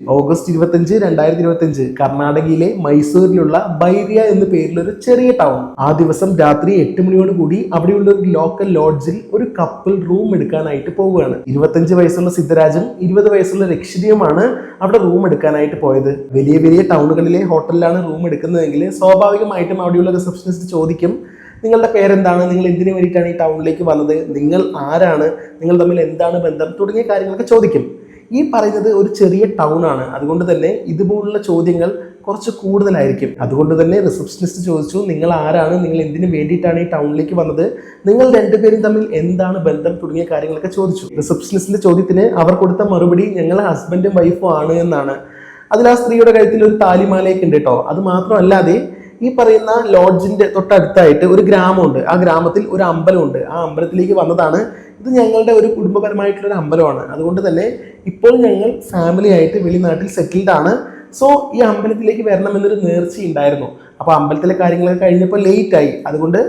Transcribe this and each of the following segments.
August ഇരുപത്തഞ്ച് രണ്ടായിരത്തി ഇരുപത്തഞ്ച് കർണാടകയിലെ മൈസൂരിലുള്ള ബൈരിയ എന്ന പേരിലൊരു ചെറിയ ടൗൺ ആ ദിവസം രാത്രി എട്ട് മണിയോട് കൂടി അവിടെയുള്ള ഒരു ലോക്കൽ ലോഡ്ജിൽ ഒരു കപ്പിൾ റൂം എടുക്കാനായിട്ട് പോവുകയാണ്. ഇരുപത്തഞ്ച് വയസ്സുള്ള സിദ്ധരാജും ഇരുപത് വയസ്സുള്ള രക്ഷിതയുമാണ് അവിടെ റൂം എടുക്കാനായിട്ട് പോയത്. വലിയ വലിയ ടൗണുകളിലെ ഹോട്ടലിലാണ് റൂം എടുക്കുന്നതെങ്കിൽ സ്വാഭാവികമായിട്ടും അവിടെയുള്ള റിസപ്ഷനിസ്റ്റ് ചോദിക്കും നിങ്ങളുടെ പേരെന്താണ്? നിങ്ങൾ എന്തിനു വേണ്ടിയിട്ടാണ് ഈ ടൗണിലേക്ക് വന്നത്? നിങ്ങൾ ആരാണ്? നിങ്ങൾ തമ്മിൽ എന്താണ് ബന്ധം? തുടങ്ങിയ കാര്യങ്ങളൊക്കെ ചോദിക്കും. ഈ പറയുന്നത് ഒരു ചെറിയ ടൗൺ ആണ്. അതുകൊണ്ട് തന്നെ ഇതുപോലുള്ള ചോദ്യങ്ങൾ കുറച്ച് കൂടുതലായിരിക്കും. അതുകൊണ്ട് തന്നെ റിസപ്ഷനിസ്റ്റ് ചോദിച്ചു നിങ്ങൾ ആരാണ്? നിങ്ങൾ എന്തിനു വേണ്ടിയിട്ടാണ് ഈ ടൗണിലേക്ക് വന്നത്? നിങ്ങൾ രണ്ടുപേരും തമ്മിൽ എന്താണ് ബന്ധം തുടങ്ങിയ കാര്യങ്ങളൊക്കെ ചോദിച്ചു. റിസപ്ഷനിസ്റ്റിന്റെ ചോദ്യത്തിന് അവർ കൊടുത്ത മറുപടി ഞങ്ങൾ ഹസ്ബൻഡും വൈഫും ആണ് എന്നാണ്. അതിൽ ആ സ്ത്രീയുടെ കഴുത്തിൽ ഒരു താലിമാലയൊക്കെ ഉണ്ട് കേട്ടോ. അത് മാത്രമല്ലാതെ ഈ പറയുന്ന ലോഡ്ജിന്റെ തൊട്ടടുത്തായിട്ട് ഒരു ഗ്രാമമുണ്ട്. ആ ഗ്രാമത്തിൽ ഒരു അമ്പലമുണ്ട്. ആ അമ്പലത്തിലേക്ക് വന്നതാണ്. ഇത് ഞങ്ങളുടെ ഒരു കുടുംബപരമായിട്ടുള്ള ഒരു അമ്പലമാണ്. അതുകൊണ്ട് തന്നെ ഇപ്പോൾ ഞങ്ങൾ ഫാമിലി ആയിട്ട് വെളിനാട്ടിൽ സെറ്റിൽഡ് ആണ്. സോ ഈ അമ്പലത്തിലേക്ക് വരണമെന്നൊരു നേർച്ച ഉണ്ടായിരുന്നു. അപ്പോൾ അമ്പലത്തിലെ കാര്യങ്ങളൊക്കെ കഴിഞ്ഞപ്പോൾ ലേറ്റ് ആയി. അതുകൊണ്ട്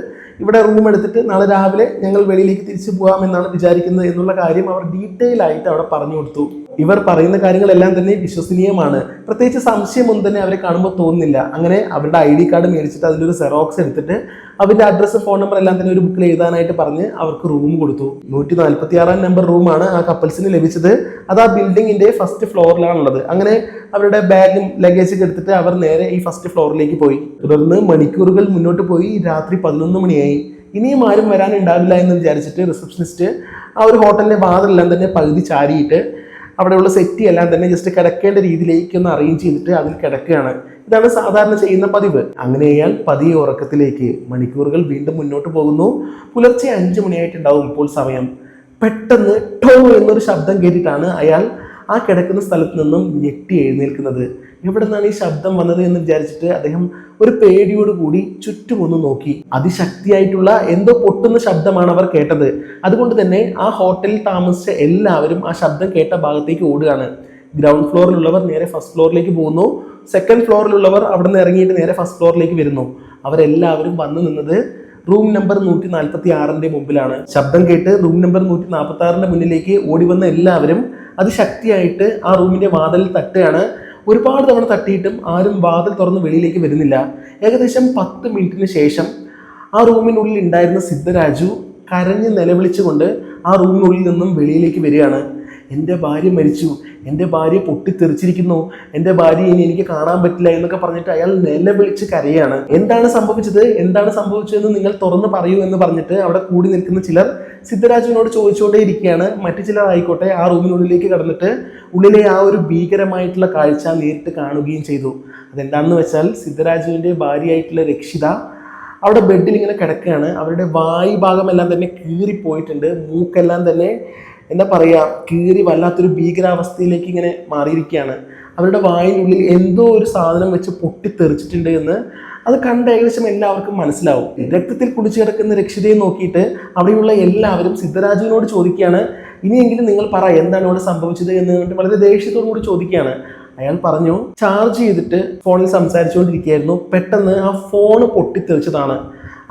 ഇവിടെ റൂം എടുത്തിട്ട് നാളെ രാവിലെ ഞങ്ങൾ വെളിയിലേക്ക് തിരിച്ചു പോകാമെന്നാണ് വിചാരിക്കുന്നത് എന്നുള്ള കാര്യം അവർ ഡീറ്റെയിൽ ആയിട്ട് അവിടെ പറഞ്ഞു കൊടുത്തു. ഇവർ പറയുന്ന കാര്യങ്ങളെല്ലാം തന്നെ വിശ്വസനീയമാണ്. പ്രത്യേകിച്ച് സംശയമൊന്നും തന്നെ അവരെ കാണുമ്പോൾ തോന്നുന്നില്ല. അങ്ങനെ അവരുടെ ഐ ഡി കാർഡ് മേടിച്ചിട്ട് അതിന്റെ ഒരു സെറോക്സ് എടുത്തിട്ട് അവരുടെ അഡ്രസ്സ് ഫോൺ നമ്പർ എല്ലാം തന്നെ ഒരു ബുക്കിൽ എഴുതാനായിട്ട് പറഞ്ഞ് അവർക്ക് റൂം കൊടുത്തു. നൂറ്റി നാൽപ്പത്തി ആറാം നമ്പർ റൂമാണ് ആ കപ്പിൾസിന് ലഭിച്ചത്. അത് ആ ബിൽഡിങ്ങിന്റെ ഫസ്റ്റ് ഫ്ലോറിലാണുള്ളത് അങ്ങനെ അവരുടെ ബാഗും ലഗേജൊക്കെ എടുത്തിട്ട് അവർ നേരെ ഈ ഫസ്റ്റ് ഫ്ലോറിലേക്ക് പോയി. തുടർന്ന് മണിക്കൂറുകൾ മുന്നോട്ട് പോയി. രാത്രി പതിനൊന്ന് മണിയായി. ഇനിയും ആരും വരാനുണ്ടാവില്ല എന്ന് വിചാരിച്ചിട്ട് റിസപ്ഷനിസ്റ്റ് ആ ഒരു ഹോട്ടലിന്റെ വാതിലെല്ലാം തന്നെ പകുതി ചാരിയിട്ട് അവിടെയുള്ള സെറ്റി എല്ലാം തന്നെ ജസ്റ്റ് കിടക്കേണ്ട രീതിയിലേക്ക് ഒന്ന് അറേഞ്ച് ചെയ്തിട്ട് അതിൽ കിടക്കുകയാണ്. ഇതാണ് സാധാരണ ചെയ്യുന്ന പതിവ്. അങ്ങനെ ചെയ്യാൻ പതിയെ ഉറക്കത്തിലേക്ക് മണിക്കൂറുകൾ വീണ്ടും മുന്നോട്ട് പോകുന്നു. പുലർച്ചെ അഞ്ച് മണിയായിട്ടുണ്ടാവും ഇപ്പോൾ സമയം. പെട്ടെന്ന് ടോ എന്നൊരു ശബ്ദം കേട്ടിട്ടാണ് അയാൾ ആ കിടക്കുന്ന സ്ഥലത്ത് നിന്നും ഞെട്ടി എഴുന്നേൽക്കുന്നത്. എവിടെ നിന്നാണ് ഈ ശബ്ദം വന്നത് എന്ന് വിചാരിച്ചിട്ട് അദ്ദേഹം ഒരു പേടിയോട് കൂടി ചുറ്റും ഒന്ന് നോക്കി. അതിശക്തിയായിട്ടുള്ള എന്തോ പൊട്ടുന്ന ശബ്ദമാണ് അവർ കേട്ടത്. അതുകൊണ്ട് തന്നെ ആ ഹോട്ടലിൽ താമസിച്ച എല്ലാവരും ആ ശബ്ദം കേട്ട ഭാഗത്തേക്ക് ഓടുകയാണ്. ഗ്രൗണ്ട് ഫ്ലോറിലുള്ളവർ നേരെ ഫസ്റ്റ് ഫ്ലോറിലേക്ക് പോകുന്നു. സെക്കൻഡ് ഫ്ലോറിലുള്ളവർ അവിടെ നിന്ന് ഇറങ്ങിയിട്ട് നേരെ ഫസ്റ്റ് ഫ്ലോറിലേക്ക് വരുന്നു. അവരെല്ലാവരും വന്നു നിന്നത് റൂം നമ്പർ നൂറ്റി നാൽപ്പത്തി ആറിന്റെ മുമ്പിലാണ്. ശബ്ദം കേട്ട് റൂം നമ്പർ നൂറ്റി നാൽപ്പത്തി ആറിന്റെ മുന്നിലേക്ക് ഓടി വന്ന എല്ലാവരും അതിശക്തിയായിട്ട് ആ റൂമിന്റെ വാതിൽ തട്ടുകയാണ്. ഒരുപാട് തവണ തട്ടിയിട്ടും ആരും വാതിൽ തുറന്ന് വെളിയിലേക്ക് വരുന്നില്ല. ഏകദേശം പത്ത് മിനിറ്റിന് ശേഷം ആ റൂമിനുള്ളിൽ ഉണ്ടായിരുന്ന സിദ്ധരാജു കരഞ്ഞ് നിലവിളിച്ചുകൊണ്ട് ആ റൂമിനുള്ളിൽ നിന്നും വെളിയിലേക്ക് വരികയാണ്. എന്റെ ഭാര്യ മരിച്ചു എന്റെ ഭാര്യ പൊട്ടിത്തെറിച്ചിരിക്കുന്നു എന്റെ ഭാര്യ ഇനി എനിക്ക് കാണാൻ പറ്റില്ല എന്നൊക്കെ പറഞ്ഞിട്ട് അയാൾ നിലവിളിച്ച് കരയാണ്. എന്താണ് സംഭവിച്ചത്? എന്താണ് സംഭവിച്ചതെന്ന് നിങ്ങൾ തുറന്ന് പറയൂ എന്ന് പറഞ്ഞിട്ട് അവിടെ കൂടി നിൽക്കുന്ന ചിലർ സിദ്ധരാജുവിനോട് ചോദിച്ചുകൊണ്ടേ ഇരിക്കുകയാണ് മറ്റു ചിലർ ആയിക്കോട്ടെ ആ റൂമിനുള്ളിലേക്ക് കടന്നിട്ട് ഉള്ളിലെ ആ ഒരു ഭീകരമായിട്ടുള്ള കാഴ്ച നേരിട്ട് കാണുകയും ചെയ്തു. അതെന്താണെന്ന് വെച്ചാൽ സിദ്ധരാജുവിന്റെ ഭാര്യയായിട്ടുള്ള രക്ഷിത അവിടെ ബെഡിൽ ഇങ്ങനെ കിടക്കുകയാണ്. അവരുടെ വായു ഭാഗമെല്ലാം തന്നെ കീറിപ്പോയിട്ടുണ്ട്. മൂക്കെല്ലാം തന്നെ എന്താ പറയുക കീറി വല്ലാത്തൊരു ഭീകരാവസ്ഥയിലേക്ക് ഇങ്ങനെ മാറിയിരിക്കുകയാണ്. അവരുടെ വായിനുള്ളിൽ എന്തോ ഒരു സാധനം വെച്ച് പൊട്ടിത്തെറിച്ചിട്ടുണ്ട് എന്ന് അത് കണ്ട ഏകദേശം എല്ലാവർക്കും മനസ്സിലാവും. രക്തത്തിൽ കുടിച്ചു കിടക്കുന്ന രക്ഷിതയെ നോക്കിയിട്ട് അവിടെയുള്ള എല്ലാവരും സിദ്ധരാജുവിനോട് ചോദിക്കുകയാണ് ഇനിയെങ്കിലും നിങ്ങൾ പറ എന്താണ് ഇവിടെ സംഭവിച്ചത്? എന്ന് വളരെ ദേഷ്യത്തോടു കൂടി ചോദിക്കുകയാണ്. അയാൾ പറഞ്ഞു ചാർജ് ചെയ്തിട്ട് ഫോണിൽ സംസാരിച്ചുകൊണ്ടിരിക്കുകയായിരുന്നു. പെട്ടെന്ന് ആ ഫോൺ പൊട്ടിത്തെറിച്ചതാണ്.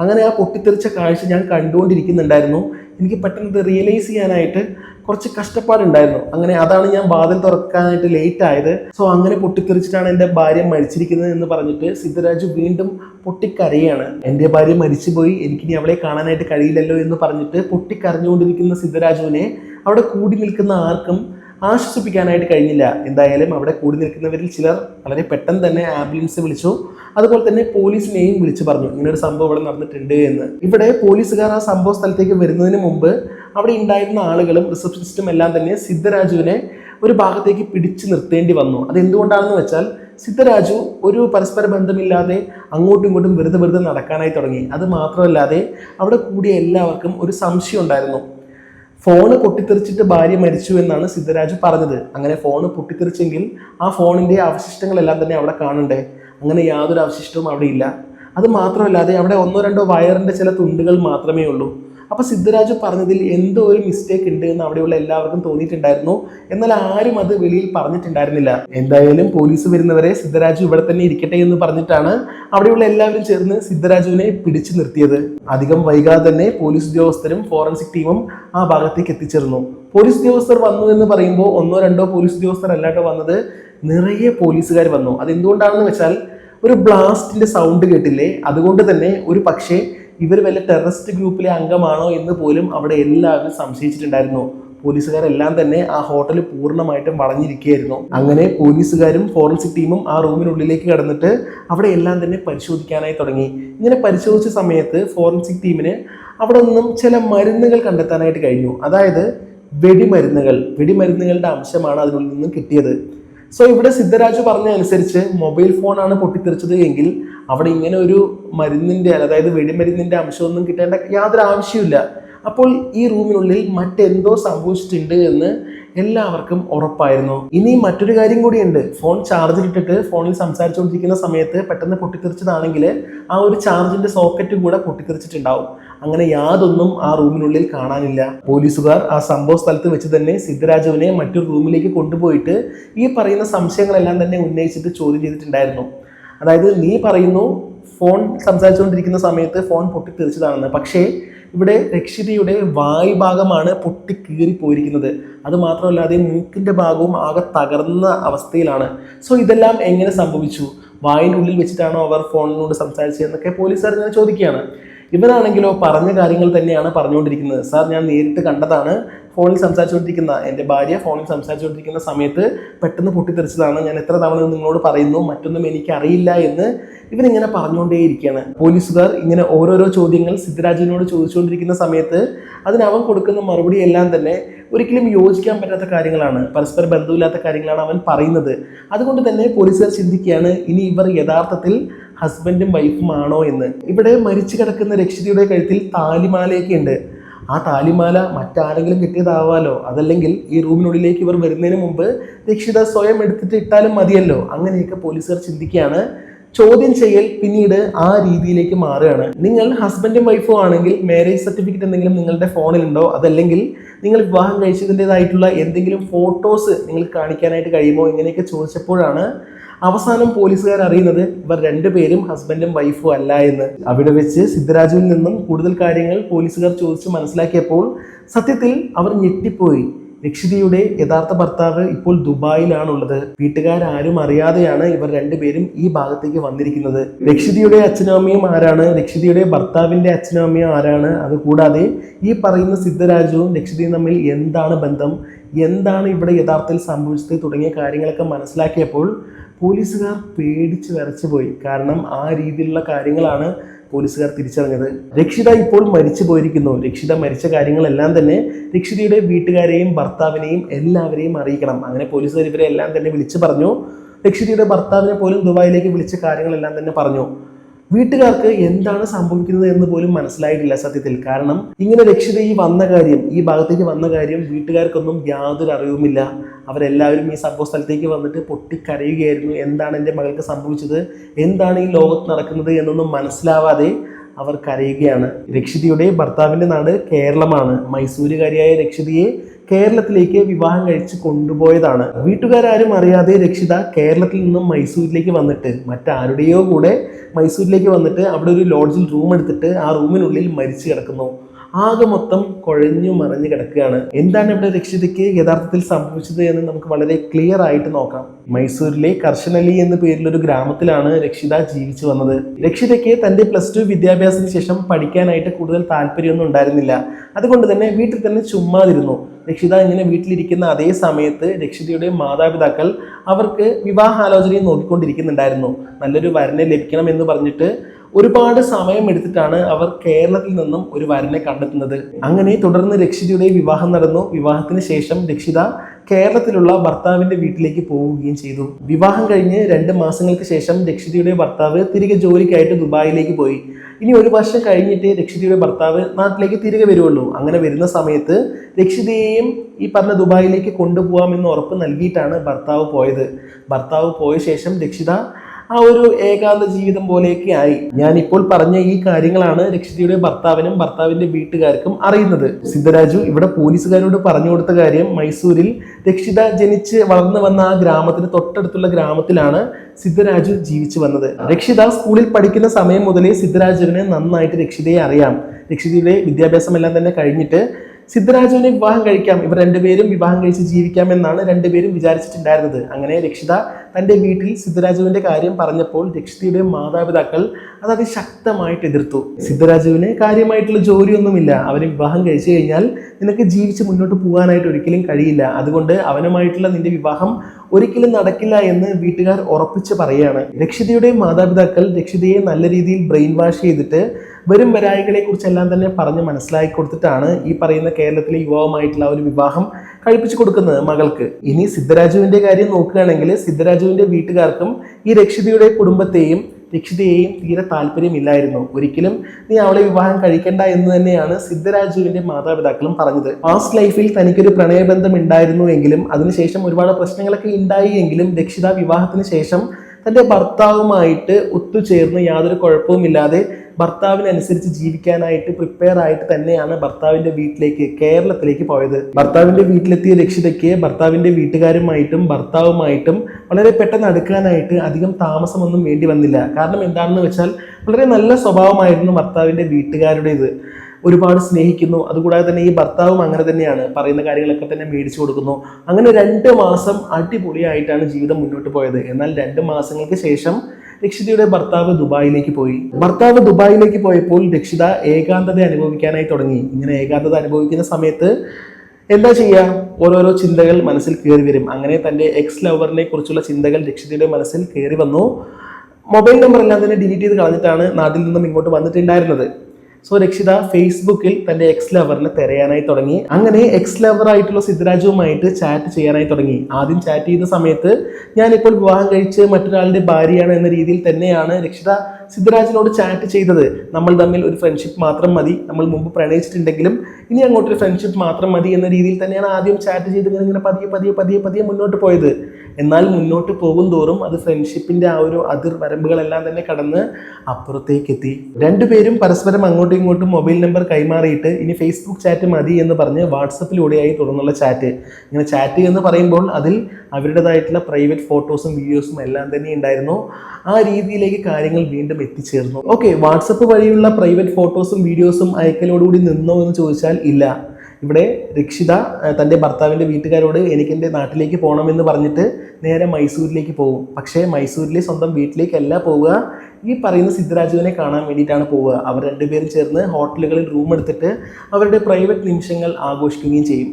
അങ്ങനെ ആ പൊട്ടിത്തെറിച്ച കാഴ്ച ഞാൻ കണ്ടുകൊണ്ടിരിക്കുന്നുണ്ടായിരുന്നു. എനിക്ക് പെട്ടെന്ന് റിയലൈസ് ചെയ്യാനായിട്ട് കുറച്ച് കഷ്ടപ്പാടുണ്ടായിരുന്നു. അങ്ങനെ അതാണ് ഞാൻ വാതിൽ തുറക്കാനായിട്ട് ലേറ്റ് ആയത്. സോ അങ്ങനെ പൊട്ടിത്തെറിച്ചിട്ടാണ് എന്റെ ഭാര്യ മരിച്ചിരിക്കുന്നത് എന്ന് പറഞ്ഞിട്ട് സിദ്ധരാജ് വീണ്ടും പൊട്ടിക്കരയാണ്. എന്റെ ഭാര്യ മരിച്ചുപോയി. എനിക്കിനി അവളെ കാണാനായിട്ട് കഴിയില്ലല്ലോ എന്ന് പറഞ്ഞിട്ട് പൊട്ടിക്കരഞ്ഞുകൊണ്ടിരിക്കുന്ന സിദ്ധരാജുവിനെ അവിടെ കൂടി നിൽക്കുന്ന ആർക്കും ആശ്വസിപ്പിക്കാനായിട്ട് കഴിഞ്ഞില്ല. എന്തായാലും അവിടെ കൂടി നിൽക്കുന്നവരിൽ ചിലർ വളരെ പെട്ടെന്ന് തന്നെ ആംബുലൻസ് വിളിച്ചു. അതുപോലെ തന്നെ പോലീസിനെയും വിളിച്ചു പറഞ്ഞു. ഇങ്ങനൊരു സംഭവം ഇവിടെ നടന്നിട്ടുണ്ട് എന്ന്. ഇവിടെ പോലീസുകാർ ആ സംഭവ സ്ഥലത്തേക്ക് വരുന്നതിന് മുമ്പ് അവിടെ ഉണ്ടായിരുന്ന ആളുകളും റിസപ്ഷനിസ്റ്റും എല്ലാം തന്നെ സിദ്ധരാജുവിനെ ഒരു ഭാഗത്തേക്ക് പിടിച്ചു നിർത്തേണ്ടി വന്നു. അത് എന്തുകൊണ്ടാണെന്ന് വെച്ചാൽ സിദ്ധരാജു ഒരു പരസ്പര ബന്ധമില്ലാതെ അങ്ങോട്ടും ഇങ്ങോട്ടും വെറുതെ വെറുതെ നടക്കാനായി തുടങ്ങി. അത് മാത്രമല്ലാതെ അവിടെ കൂടിയ എല്ലാവർക്കും ഒരു സംശയം ഉണ്ടായിരുന്നു. ഫോണ് പൊട്ടിത്തെറിച്ചിട്ട് ഭാര്യ മരിച്ചു എന്നാണ് സിദ്ധരാജു പറഞ്ഞത്. അങ്ങനെ ഫോണ് പൊട്ടിത്തെറിച്ചെങ്കിൽ ആ ഫോണിന്റെ അവശിഷ്ടങ്ങളെല്ലാം തന്നെ അവിടെ കാണണ്ടേ? അങ്ങനെ യാതൊരു അവശിഷ്ടവും അവിടെ ഇല്ല. അത് മാത്രമല്ലാതെ അവിടെ ഒന്നോ രണ്ടോ വയറിന്റെ ചില തുണ്ടുകൾ മാത്രമേ ഉള്ളൂ. അപ്പൊ സിദ്ധരാജ് പറഞ്ഞതിൽ എന്തോ ഒരു മിസ്റ്റേക്ക് ഉണ്ട് എന്ന് അവിടെയുള്ള എല്ലാവർക്കും തോന്നിയിട്ടുണ്ടായിരുന്നു. എന്നാൽ ആരും അത് വെളിയിൽ പറഞ്ഞിട്ടുണ്ടായിരുന്നില്ല. എന്തായാലും പോലീസ് വരുന്നവരെ സിദ്ധരാജു ഇവിടെ തന്നെ ഇരിക്കട്ടെ എന്ന് പറഞ്ഞിട്ടാണ് അവിടെയുള്ള എല്ലാവരും ചേർന്ന് സിദ്ധരാജുവിനെ പിടിച്ചു നിർത്തിയത്. അധികം വൈകാതെ തന്നെ പോലീസ് ഉദ്യോഗസ്ഥരും ഫോറൻസിക് ടീമും ആ ഭാഗത്തേക്ക് എത്തിച്ചേർന്നു. പോലീസ് ഉദ്യോഗസ്ഥർ വന്നു എന്ന് പറയുമ്പോൾ ഒന്നോ രണ്ടോ പോലീസ് ഉദ്യോഗസ്ഥർ അല്ലാട്ടോ വന്നത് നിറയെ പോലീസുകാർ വന്നു. അതെന്തുകൊണ്ടാണെന്ന് വെച്ചാൽ ഒരു ബ്ലാസ്റ്റിന്റെ സൗണ്ട് കേട്ടില്ലേ? അതുകൊണ്ട് തന്നെ ഒരു പക്ഷേ ഇവർ വല്ല ടെററിസ്റ്റ് ഗ്രൂപ്പിലെ അംഗമാണോ എന്ന് പോലും അവിടെ എല്ലാവരും സംശയിച്ചിട്ടുണ്ടായിരുന്നു. പോലീസുകാരെല്ലാം തന്നെ ആ ഹോട്ടൽ പൂർണമായിട്ടും വളഞ്ഞിരിക്കുകയായിരുന്നു. അങ്ങനെ പോലീസുകാരും ഫോറൻസിക് ടീമും ആ റൂമിനുള്ളിലേക്ക് കടന്നിട്ട് അവിടെ എല്ലാം തന്നെ പരിശോധിക്കാനായി തുടങ്ങി. ഇങ്ങനെ പരിശോധിച്ച സമയത്ത് ഫോറൻസിക് ടീമിന് അവിടെ നിന്നും ചില മരുന്നുകൾ കണ്ടെത്താനായിട്ട് കഴിഞ്ഞു. അതായത് വെടിമരുന്നുകൾ. വെടിമരുന്നുകളുടെ അംശമാണ് അതിനുള്ളിൽ നിന്നും കിട്ടിയത്. സോ ഇവിടെ സിദ്ധരാജു പറഞ്ഞ അനുസരിച്ച് മൊബൈൽ ഫോണാണ് പൊട്ടിത്തെറിച്ചത് എങ്കിൽ അവിടെ ഇങ്ങനെ ഒരു മരുന്നിന്റെ അതായത് വെടിമരുന്നിന്റെ അംശമൊന്നും കിട്ടേണ്ട യാതൊരു ആവശ്യമില്ല അപ്പോൾ ഈ റൂമിനുള്ളിൽ മറ്റെന്തോ സംഭവിച്ചിട്ടുണ്ട് എന്ന് എല്ലാവർക്കും ഉറപ്പായിരുന്നു. ഇനി മറ്റൊരു കാര്യം കൂടിയുണ്ട്. ഫോൺ ചാർജിലിട്ടിട്ട് ഫോണിൽ സംസാരിച്ചുകൊണ്ടിരിക്കുന്ന സമയത്ത് പെട്ടെന്ന് പൊട്ടിത്തെറിച്ചതാണെങ്കിൽ ആ ഒരു ചാർജിന്റെ സോക്കറ്റ് കൂടെ പൊട്ടിത്തെറിച്ചിട്ടുണ്ടാവും. അങ്ങനെ യാതൊന്നും ആ റൂമിനുള്ളിൽ കാണാനില്ല. പോലീസുകാർ ആ സംഭവ സ്ഥലത്ത് വെച്ച് തന്നെ സിദ്ധരാജുവിനെ മറ്റൊരു റൂമിലേക്ക് കൊണ്ടുപോയിട്ട് ഈ പറയുന്ന സംശയങ്ങളെല്ലാം തന്നെ ഉന്നയിച്ചിട്ട് ചോദ്യം ചെയ്തിട്ടുണ്ടായിരുന്നു. അതായത് നീ പറയുന്നു ഫോൺ സംസാരിച്ചുകൊണ്ടിരിക്കുന്ന സമയത്ത് ഫോൺ പൊട്ടിത്തെറിച്ചതാണെന്ന്. പക്ഷേ ഇവിടെ രക്ഷിതയുടെ വായു ഭാഗമാണ് പൊട്ടി കീറി പോയിരിക്കുന്നത്. അത് മാത്രമല്ലാതെ മൂക്കിന്റെ ഭാഗവും ആകെ തകർന്ന അവസ്ഥയിലാണ്. സോ ഇതെല്ലാം എങ്ങനെ സംഭവിച്ചു? വായിന്റെ ഉള്ളിൽ വെച്ചിട്ടാണോ അവർ ഫോണിനോട് സംസാരിച്ചതെന്നൊക്കെ പോലീസുകാർ ഇങ്ങനെ ചോദിക്കുകയാണ്. ഇവരാണെങ്കിലോ പറഞ്ഞ കാര്യങ്ങൾ തന്നെയാണ് പറഞ്ഞുകൊണ്ടിരിക്കുന്നത്. സാർ ഞാൻ നേരിട്ട് കണ്ടതാണ് ഫോണിൽ സംസാരിച്ചുകൊണ്ടിരിക്കുന്ന എന്റെ ഭാര്യ ഫോണിൽ സംസാരിച്ചുകൊണ്ടിരിക്കുന്ന സമയത്ത് പെട്ടെന്ന് പൊട്ടിത്തെറിച്ചതാണ്. ഞാൻ എത്ര തവണ നിങ്ങളോട് പറയുന്നു മറ്റൊന്നും എനിക്കറിയില്ല എന്ന് ഇവരിങ്ങനെ പറഞ്ഞുകൊണ്ടേയിരിക്കുകയാണ്. പോലീസുകാർ ഇങ്ങനെ ഓരോരോ ചോദ്യങ്ങൾ സിദ്ധരാജനോട് ചോദിച്ചുകൊണ്ടിരിക്കുന്ന സമയത്ത് അതിനവൻ കൊടുക്കുന്ന മറുപടി എല്ലാം തന്നെ ഒരിക്കലും യോജിക്കാൻ പറ്റാത്ത കാര്യങ്ങളാണ്. പരസ്പര ബന്ധമില്ലാത്ത കാര്യങ്ങളാണ് അവൻ പറയുന്നത്. അതുകൊണ്ട് തന്നെ പോലീസുകാർ ചിന്തിക്കുകയാണ് ഇനി ഇവർ യഥാർത്ഥത്തിൽ ഹസ്ബൻഡും വൈഫുമാണോ എന്ന്. ഇവിടെ മരിച്ചു കിടക്കുന്ന രക്ഷിതയുടെ കഴുത്തിൽ താലിമാലയൊക്കെ ഉണ്ട്. ആ താലിമാല മറ്റാരെങ്കിലും കിട്ടിയതാവാലോ? അതല്ലെങ്കിൽ ഈ റൂമിനുള്ളിലേക്ക് ഇവർ വരുന്നതിന് മുമ്പ് രക്ഷിത സ്വയം എടുത്തിട്ട് ഇട്ടാലും മതിയല്ലോ? അങ്ങനെയൊക്കെ പോലീസുകാർ ചിന്തിക്കുകയാണ്. ചോദ്യം ചെയ്യൽ പിന്നീട് ആ രീതിയിലേക്ക് മാറുകയാണ്. നിങ്ങൾ ഹസ്ബൻഡും വൈഫും ആണെങ്കിൽ മാരേജ് സർട്ടിഫിക്കറ്റ് എന്തെങ്കിലും നിങ്ങളുടെ ഫോണിലുണ്ടോ? അതല്ലെങ്കിൽ നിങ്ങൾ വിവാഹം കഴിച്ചതിന്റെതായിട്ടുള്ള എന്തെങ്കിലും ഫോട്ടോസ് നിങ്ങൾക്ക് കാണിക്കാനായിട്ട് കഴിയുമോ? ഇങ്ങനെയൊക്കെ ചോദിച്ചപ്പോഴാണ് അവസാനം പോലീസുകാർ അറിയുന്നത് ഇവർ രണ്ടുപേരും ഹസ്ബൻഡും വൈഫും അല്ല എന്ന്. അവിടെ വെച്ച് സിദ്ധരാജുവിൽ നിന്നും കൂടുതൽ കാര്യങ്ങൾ പോലീസുകാർ ചോദിച്ച് മനസ്സിലാക്കിയപ്പോൾ സത്യത്തിൽ അവർ ഞെട്ടിപ്പോയി. രക്ഷിതയുടെ യഥാർത്ഥ ഭർത്താവ് ഇപ്പോൾ ദുബായിലാണുള്ളത്. വീട്ടുകാരും അറിയാതെയാണ് ഇവർ രണ്ടുപേരും ഈ ഭാഗത്തേക്ക് വന്നിരിക്കുന്നത്. രക്ഷിതയുടെ അച്ഛനും അമ്മയും ആരാണ്? രക്ഷിതയുടെ ഭർത്താവിന്റെ അച്ഛനും അമ്മയും ആരാണ്? അതുകൂടാതെ ഈ പറയുന്ന സിദ്ധരാജുവും രക്ഷിതയും തമ്മിൽ എന്താണ് ബന്ധം? എന്താണ് ഇവിടെ യഥാർത്ഥത്തിൽ സംഭവിച്ചത് തുടങ്ങിയ കാര്യങ്ങളൊക്കെ മനസ്സിലാക്കിയപ്പോൾ പോലീസുകാർ പേടിച്ച് വിറച്ചു പോയി കാരണം ആ രീതിയിലുള്ള കാര്യങ്ങളാണ് പോലീസുകാർ തിരിച്ചറിഞ്ഞത്. രക്ഷിത ഇപ്പോൾ മരിച്ചു പോയിരിക്കുന്നു. രക്ഷിത മരിച്ച കാര്യങ്ങളെല്ലാം തന്നെ രക്ഷിതയുടെ വീട്ടുകാരെയും ഭർത്താവിനെയും എല്ലാവരെയും അറിയിക്കണം. അങ്ങനെ പോലീസുകാർ ഇവരെ എല്ലാം തന്നെ വിളിച്ചു പറഞ്ഞു. രക്ഷിതയുടെ ഭർത്താവിനെ പോലും ദുബായിലേക്ക് വിളിച്ച കാര്യങ്ങളെല്ലാം തന്നെ പറഞ്ഞു. വീട്ടുകാർക്ക് എന്താണ് സംഭവിക്കുന്നത് എന്ന് പോലും മനസ്സിലായിട്ടില്ല സത്യത്തിൽ. കാരണം ഇങ്ങനെ രക്ഷിത ഈ വന്ന കാര്യം ഈ ഭാഗത്തേക്ക് വന്ന കാര്യം വീട്ടുകാർക്കൊന്നും യാതൊരു അറിവുമില്ല. അവരെല്ലാവരും ഈ സംഭവ സ്ഥലത്തേക്ക് വന്നിട്ട് പൊട്ടിക്കരയുകയായിരുന്നു. എന്താണ് എന്റെ മകൾക്ക് സംഭവിച്ചത്? എന്താണ് ഈ ലോകത്ത് നടക്കുന്നത് എന്നൊന്നും മനസ്സിലാവാതെ അവർ കരയുകയാണ്. രക്ഷിതയുടെ ഭർത്താവിന്റെ നാട് കേരളമാണ്. മൈസൂരുകാരിയായ രക്ഷിതയെ കേരളത്തിലേക്ക് വിവാഹം കഴിച്ച് കൊണ്ടുപോയതാണ്. വീട്ടുകാരും അറിയാതെ രക്ഷിത കേരളത്തിൽ നിന്നും മൈസൂരിലേക്ക് വന്നിട്ട് മറ്റാരുടെയോ കൂടെ മൈസൂരിലേക്ക് വന്നിട്ട് അവിടെ ഒരു ലോഡ്ജിൽ റൂം എടുത്തിട്ട് ആ റൂമിനുള്ളിൽ മരിച്ചു കിടക്കുന്നു. ആകെ മൊത്തം കുഴഞ്ഞു മറിഞ്ഞു കിടക്കുകയാണ്. എന്താണ് ഇവിടെ രക്ഷിതയ്ക്ക് യഥാർത്ഥത്തിൽ സംഭവിച്ചത് എന്ന് നമുക്ക് വളരെ ക്ലിയർ ആയിട്ട് നോക്കാം. മൈസൂരിലെ കർശനലി എന്ന പേരിലൊരു ഗ്രാമത്തിലാണ് രക്ഷിത ജീവിച്ചു വന്നത്. രക്ഷിതയ്ക്ക് തന്റെ പ്ലസ് ടു വിദ്യാഭ്യാസത്തിന് ശേഷം പഠിക്കാനായിട്ട് കൂടുതൽ താല്പര്യമൊന്നും ഉണ്ടായിരുന്നില്ല. അതുകൊണ്ട് തന്നെ വീട്ടിൽ തന്നെ ചുമ്മാതിരുന്നു. രക്ഷിത ഇങ്ങനെ വീട്ടിലിരിക്കുന്ന അതേ സമയത്ത് രക്ഷിതയുടെ മാതാപിതാക്കൾ അവർക്ക് വിവാഹാലോചനയും നോക്കിക്കൊണ്ടിരിക്കുന്നുണ്ടായിരുന്നു. നല്ലൊരു വരനെ ലഭിക്കണം എന്ന് പറഞ്ഞിട്ട് ഒരുപാട് സമയം എടുത്തിട്ടാണ് അവർ കേരളത്തിൽ നിന്നും ഒരു വരനെ കണ്ടെത്തുന്നത്. അങ്ങനെ തുടർന്ന് രക്ഷിതയുടെ വിവാഹം നടന്നു. വിവാഹത്തിന് ശേഷം രക്ഷിത കേരളത്തിലുള്ള ഭർത്താവിന്റെ വീട്ടിലേക്ക് പോവുകയും ചെയ്തു. വിവാഹം കഴിഞ്ഞ് രണ്ട് മാസങ്ങൾക്ക് ശേഷം രക്ഷിതയുടെ ഭർത്താവ് തിരികെ ജോലിക്കായിട്ട് ദുബായിലേക്ക് പോയി. ഇനി ഒരു വർഷം കഴിഞ്ഞിട്ട് രക്ഷിതയുടെ ഭർത്താവ് നാട്ടിലേക്ക് തിരികെ വരുള്ളൂ അങ്ങനെ വരുന്ന സമയത്ത് രക്ഷിതയെയും ഈ പറഞ്ഞ ദുബായിലേക്ക് കൊണ്ടുപോകാമെന്ന് ഉറപ്പ് നൽകിയിട്ടാണ് ഭർത്താവ് പോയത്. ഭർത്താവ് പോയ ശേഷം രക്ഷിത ആ ഒരു ഏകാന്ത ജീവിതം പോലെയൊക്കെ ആയി. ഞാൻ ഇപ്പോൾ പറഞ്ഞ ഈ കാര്യങ്ങളാണ് രക്ഷിതയുടെ ഭർത്താവിനും ഭർത്താവിന്റെ വീട്ടുകാർക്കും അറിയുന്നത്. സിദ്ധരാജു ഇവിടെ പോലീസുകാരോട് പറഞ്ഞു കൊടുത്ത കാര്യം മൈസൂരിൽ രക്ഷിത ജനിച്ച് വളർന്നു വന്ന ആ ഗ്രാമത്തിന് തൊട്ടടുത്തുള്ള ഗ്രാമത്തിലാണ് സിദ്ധരാജു ജീവിച്ചു വന്നത്. രക്ഷിത സ്കൂളിൽ പഠിക്കുന്ന സമയം മുതലേ സിദ്ധരാജുവിനെ നന്നായിട്ട് രക്ഷിതയെ അറിയാം. രക്ഷിതയുടെ വിദ്യാഭ്യാസം എല്ലാം തന്നെ കഴിഞ്ഞിട്ട് സിദ്ധരാജുവിനെ വിവാഹം കഴിക്കാം. ഇവർ രണ്ടുപേരും വിവാഹം കഴിച്ച് ജീവിക്കാം എന്നാണ് രണ്ടുപേരും വിചാരിച്ചിട്ടുണ്ടായിരുന്നത്. അങ്ങനെ രക്ഷിത തന്റെ വീട്ടിൽ സിദ്ധരാജുവിന്റെ കാര്യം പറഞ്ഞപ്പോൾ രക്ഷിതയുടെ മാതാപിതാക്കൾ അത് അതിശക്തമായിട്ട് എതിർത്തു. സിദ്ധരാജുവിന് കാര്യമായിട്ടുള്ള ജോലിയൊന്നുമില്ല. അവനെ വിവാഹം കഴിച്ചു കഴിഞ്ഞാൽ നിനക്ക് ജീവിച്ച് മുന്നോട്ട് പോകാനായിട്ട് ഒരിക്കലും കഴിയില്ല. അതുകൊണ്ട് അവനുമായിട്ടുള്ള നിന്റെ വിവാഹം ഒരിക്കലും നടക്കില്ല എന്ന് വീട്ടുകാർ ഉറപ്പിച്ച് പറയുകയാണ്. രക്ഷിതയുടെ മാതാപിതാക്കൾ രക്ഷിതയെ നല്ല രീതിയിൽ ബ്രെയിൻ വാഷ് ചെയ്തിട്ട് വരും വരായികളെ കുറിച്ചെല്ലാം തന്നെ പറഞ്ഞ് മനസ്സിലാക്കി കൊടുത്തിട്ടാണ് ഈ പറയുന്ന കേരളത്തിലെ യുവാവുമായിട്ടുള്ള ഒരു വിവാഹം കഴിപ്പിച്ചു കൊടുക്കുന്നത് മകൾക്ക്. ഇനി സിദ്ധരാജുവിന്റെ കാര്യം നോക്കുകയാണെങ്കിൽ സിദ്ധരാജുവിന്റെ വീട്ടുകാർക്കും ഈ രക്ഷിതയുടെ കുടുംബത്തെയും രക്ഷിതയെയും തീരെ താല്പര്യമില്ലായിരുന്നു ഒരിക്കലും നീ അവളെ വിവാഹം കഴിക്കണ്ട എന്ന് തന്നെയാണ് സിദ്ധരാജുവിന്റെ മാതാപിതാക്കളും പറഞ്ഞത്. പാസ്റ്റ് ലൈഫിൽ തനിക്കൊരു പ്രണയബന്ധം ഉണ്ടായിരുന്നു എങ്കിലും അതിനുശേഷം ഒരുപാട് പ്രശ്നങ്ങളൊക്കെ ഉണ്ടായി എങ്കിലും രക്ഷിത വിവാഹത്തിന് ശേഷം തന്റെ ഭർത്താവുമായിട്ട് ഒത്തുചേർന്ന് യാതൊരു കുഴപ്പവുമില്ലാതെ ഭർത്താവിനനുസരിച്ച് ജീവിക്കാനായിട്ട് പ്രിപ്പയർ ആയിട്ട് തന്നെയാണ് ഭർത്താവിന്റെ വീട്ടിലേക്ക് കേരളത്തിലേക്ക് പോയത്. ഭർത്താവിന്റെ വീട്ടിലെത്തിയ രക്ഷിതയ്ക്ക് ഭർത്താവിന്റെ വീട്ടുകാരുമായിട്ടും ഭർത്താവുമായിട്ടും വളരെ പെട്ടെന്ന് അടുക്കാനായിട്ട് അധികം താമസമൊന്നും വേണ്ടി വന്നില്ല. കാരണം എന്താണെന്ന് വെച്ചാൽ വളരെ നല്ല സ്വഭാവമായിരുന്നു ഭർത്താവിന്റെ വീട്ടുകാരുടേത്. ഒരുപാട് സ്നേഹിക്കുന്നു. അതുകൂടാതെ തന്നെ ഈ ഭർത്താവും അങ്ങനെ തന്നെയാണ്. പറയുന്ന കാര്യങ്ങളൊക്കെ തന്നെ മേടിച്ചു കൊടുക്കുന്നു. അങ്ങനെ രണ്ട് മാസം അടിപൊളിയായിട്ടാണ് ജീവിതം മുന്നോട്ട് പോയത്. എന്നാൽ രണ്ട് മാസങ്ങൾക്ക് ശേഷം രക്ഷിതയുടെ ഭർത്താവ് ദുബായിലേക്ക് പോയി. ഭർത്താവ് ദുബായിലേക്ക് പോയപ്പോൾ രക്ഷിത ഏകാന്തത അനുഭവിക്കാനായി തുടങ്ങി. ഇങ്ങനെ ഏകാന്തത അനുഭവിക്കുന്ന സമയത്ത് എന്താ ചെയ്യുക ഓരോരോ ചിന്തകൾ മനസ്സിൽ കയറി വരും. അങ്ങനെ തന്റെ എക്സ് ലവറിനെ കുറിച്ചുള്ള ചിന്തകൾ രക്ഷിതയുടെ മനസ്സിൽ കയറി വന്നു. മൊബൈൽ നമ്പർ എല്ലാം തന്നെ ഡിലീറ്റ് ചെയ്ത് കളഞ്ഞിട്ടാണ് നാട്ടിൽ നിന്നും ഇങ്ങോട്ട് വന്നിട്ടുണ്ടായിരുന്നത്. സോ രക്ഷിത ഫേസ്ബുക്കിൽ തന്റെ എക്സ് ലവറിനെ തിരയാനായി തുടങ്ങി. അങ്ങനെ എക്സ് ലവർ ആയിട്ടുള്ള സിദ്ധരാജുവുമായിട്ട് ചാറ്റ് ചെയ്യാനായി തുടങ്ങി. ആദ്യം ചാറ്റ് ചെയ്യുന്ന സമയത്ത് ഞാനിപ്പോൾ വിവാഹം കഴിച്ച് മറ്റൊരാളുടെ ഭാര്യയാണ് എന്ന രീതിയിൽ തന്നെയാണ് രക്ഷിത സിദ്ധരാജിനോട് ചാറ്റ് ചെയ്തത്. നമ്മൾ തമ്മിൽ ഒരു ഫ്രണ്ട്ഷിപ്പ് മാത്രം മതി. നമ്മൾ മുമ്പ് പ്രണയിച്ചിട്ടുണ്ടെങ്കിലും ഇനി അങ്ങോട്ടൊരു ഫ്രണ്ട്ഷിപ്പ് മാത്രം മതി എന്ന രീതിയിൽ തന്നെയാണ് ആദ്യം ചാറ്റ് ചെയ്ത് ഇങ്ങനെ പതിയെ പതിയെ പതിയെ പതിയെ മുന്നോട്ട് പോയത്. എന്നാൽ മുന്നോട്ട് പോകും തോറും അത് ഫ്രണ്ട്ഷിപ്പിന്റെ ആ ഒരു അതിർ വരമ്പുകളെല്ലാം തന്നെ കടന്ന് അപ്പുറത്തേക്ക് എത്തി രണ്ടുപേരും പരസ്പരം അങ്ങോട്ടും ഇങ്ങോട്ടും മൊബൈൽ നമ്പർ കൈമാറിയിട്ട് ഇനി ഫേസ്ബുക്ക് ചാറ്റ് മതി എന്ന് പറഞ്ഞ് വാട്സപ്പിലൂടെയായി തുടർന്നുള്ള ചാറ്റ് ഇങ്ങനെ ചാറ്റ് എന്ന് പറയുമ്പോൾ അതിൽ അവരുടേതായിട്ടുള്ള പ്രൈവറ്റ് ഫോട്ടോസും വീഡിയോസും എല്ലാം തന്നെ ഉണ്ടായിരുന്നു. ആ രീതിയിലേക്ക് കാര്യങ്ങൾ വീണ്ടും എത്തിച്ചേർന്നു. ഓക്കെ വാട്സപ്പ് വഴിയുള്ള പ്രൈവറ്റ് ഫോട്ടോസും വീഡിയോസും അയക്കലോടുകൂടി നിന്നോ എന്ന് ചോദിച്ചാൽ ഇല്ല. ഇവിടെ രക്ഷിത തന്റെ ഭർത്താവിന്റെ വീട്ടുകാരോട് എനിക്ക് എന്റെ നാട്ടിലേക്ക് പോകണമെന്ന് പറഞ്ഞിട്ട് നേരെ മൈസൂരിലേക്ക് പോകും. പക്ഷേ മൈസൂരിലെ സ്വന്തം വീട്ടിലേക്കല്ല പോവുക. ഈ പറയുന്ന സിദ്ധരാജുവിനെ കാണാൻ വേണ്ടിയിട്ടാണ് പോവുക. അവർ രണ്ടുപേരും ചേർന്ന് ഹോട്ടലുകളിൽ റൂം എടുത്തിട്ട് അവരുടെ പ്രൈവറ്റ് നിമിഷങ്ങൾ ആഘോഷിക്കുകയും ചെയ്യും.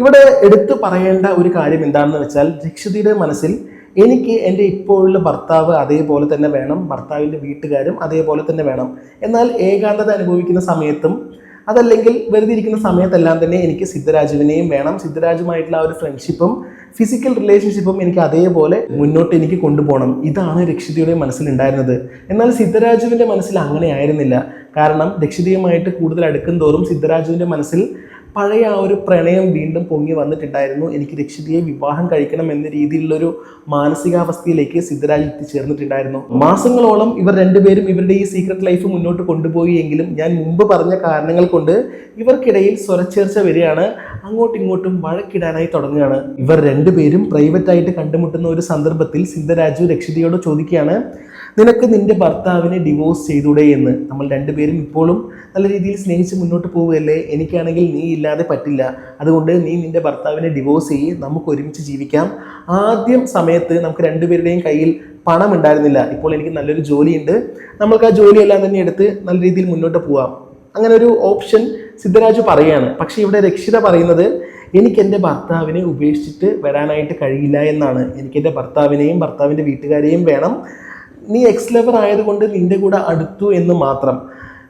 ഇവിടെ എടുത്തു പറയേണ്ട ഒരു കാര്യം എന്താണെന്ന് വെച്ചാൽ രക്ഷിതയുടെ മനസ്സിൽ എനിക്ക് എന്റെ ഇപ്പോഴുള്ള ഭർത്താവ് അതേപോലെ തന്നെ വേണം ഭർത്താവിന്റെ വീട്ടുകാരും അതേപോലെ തന്നെ വേണം. എന്നാൽ ഏകാന്തത അനുഭവിക്കുന്ന സമയത്തും അതല്ലെങ്കിൽ വെറുതെ ഇരിക്കുന്ന സമയത്തെല്ലാം തന്നെ എനിക്ക് സിദ്ധരാജുവിനെയും വേണം. സിദ്ധരാജുമായിട്ടുള്ള ആ ഒരു ഫ്രണ്ട്ഷിപ്പും ഫിസിക്കൽ റിലേഷൻഷിപ്പും എനിക്ക് അതേപോലെ മുന്നോട്ട് എനിക്ക് കൊണ്ടുപോകണം. ഇതാണ് രക്ഷിതയുടെ മനസ്സിലുണ്ടായിരുന്നത്. എന്നാൽ സിദ്ധരാജുവിന്റെ മനസ്സിൽ അങ്ങനെ ആയിരുന്നില്ല. കാരണം രക്ഷിതയുമായിട്ട് കൂടുതൽ അടുക്കും തോറും സിദ്ധരാജുവിന്റെ മനസ്സിൽ പഴയ ആ ഒരു പ്രണയം വീണ്ടും പൊങ്ങി വന്നിട്ടുണ്ടായിരുന്നു. എനിക്ക് രക്ഷിതയെ വിവാഹം കഴിക്കണം എന്ന രീതിയിലുള്ളൊരു മാനസികാവസ്ഥയിലേക്ക് സിദ്ധരാജ് എത്തിച്ചേർന്നിട്ടുണ്ടായിരുന്നു. മാസങ്ങളോളം ഇവർ രണ്ടുപേരും ഇവരുടെ ഈ സീക്രട്ട് ലൈഫ് മുന്നോട്ട് കൊണ്ടുപോയി എങ്കിലും ഞാൻ മുമ്പ് പറഞ്ഞ കാരണങ്ങൾ കൊണ്ട് ഇവർക്കിടയിൽ സ്വരച്ചേർച്ച വരികയാണ്. അങ്ങോട്ടും ഇങ്ങോട്ടും വഴക്കിടാനായി തുടങ്ങുകയാണ്. ഇവർ രണ്ടുപേരും പ്രൈവറ്റായിട്ട് കണ്ടുമുട്ടുന്ന ഒരു സന്ദർഭത്തിൽ സിദ്ധരാജു രക്ഷിതയോട് ചോദിക്കുകയാണ് നിനക്ക് നിന്റെ ഭർത്താവിനെ ഡിവോഴ്സ് ചെയ്തൂടെ എന്ന് നമ്മൾ രണ്ടുപേരും ഇപ്പോഴും നല്ല രീതിയിൽ സ്നേഹിച്ച് മുന്നോട്ട് പോവുകയല്ലേ? എനിക്കാണെങ്കിൽ നീ ഇല്ലാതെ പറ്റില്ല. അതുകൊണ്ട് നീ നിന്റെ ഭർത്താവിനെ ഡിവോഴ്സ് ചെയ്യ്. നമുക്ക് ഒരുമിച്ച് ജീവിക്കാം. ആദ്യം സമയത്ത് നമുക്ക് രണ്ടുപേരുടെയും കയ്യിൽ പണം ഉണ്ടായിരുന്നില്ല. ഇപ്പോൾ എനിക്ക് നല്ലൊരു ജോലിയുണ്ട്. നമ്മൾക്ക് ആ ജോലിയെല്ലാം തന്നെ എടുത്ത് നല്ല രീതിയിൽ മുന്നോട്ട് പോവാം. അങ്ങനെ ഒരു ഓപ്ഷൻ സിദ്ധരാജു പറയുകയാണ് പക്ഷേ ഇവിടെ രക്ഷിത പറയുന്നത് എനിക്ക് എന്റെ ഭർത്താവിനെ ഉപേക്ഷിച്ചിട്ട് വരാനായിട്ട് കഴിയില്ല എന്നാണ്. എനിക്ക് എന്റെ ഭർത്താവിനെയും ഭർത്താവിന്റെ വീട്ടുകാരെയും വേണം. നീ എക്സ് ലെവർ ആയതുകൊണ്ട് നിന്റെ കൂടെ അടുത്തു എന്ന് മാത്രം.